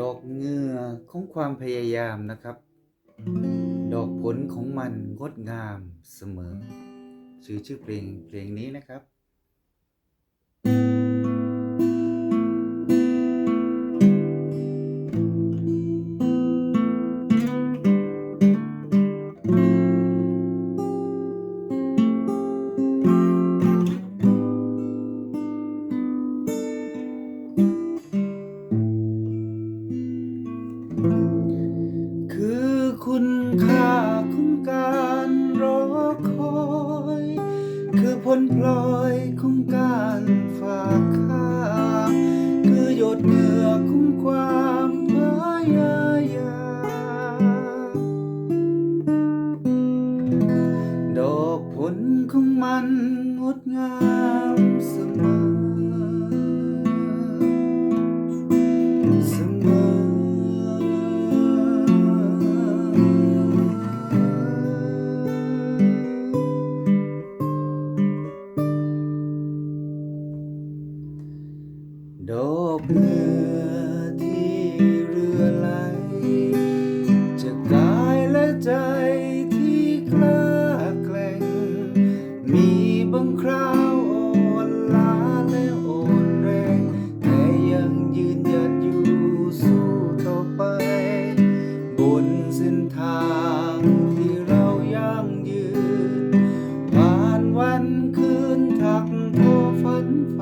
ดอกเงื่อของความพยายามนะครับ ดอกผลของมันงดงามเสมอชื่อชื่อเพลงเพลงนี้นะครับ คุณค่าของการรอคอย คือผลพลอยของการ ดอกเหงื่อที่เรือไหล จะกายและใจที่กล้าแกล่ง มีบางคราวอ่อนล้าและอ่อนแรง แต่ยังยืนหยัดอยู่สู้ต่อไป บนเส้นทางที่เรายั่งยืน ผ่านวันคืนทักทอฝันไฟ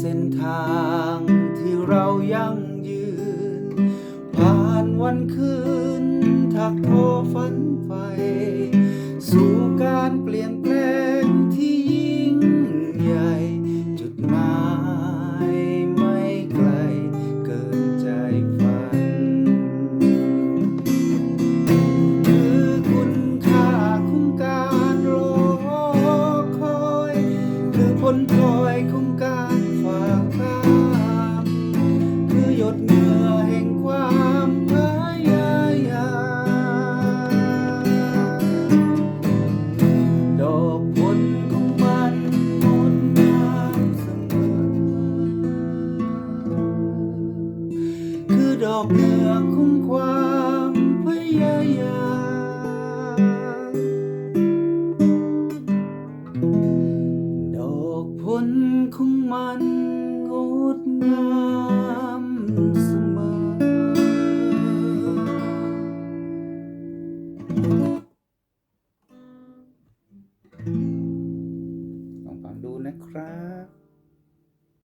เส้นทางที่เรายั่งยืน ผ่านวันคืนทักโทฝันไฟ สู่การเปลี่ยน อดอกเหนือของความพยายามดอกผลของมันงดงาม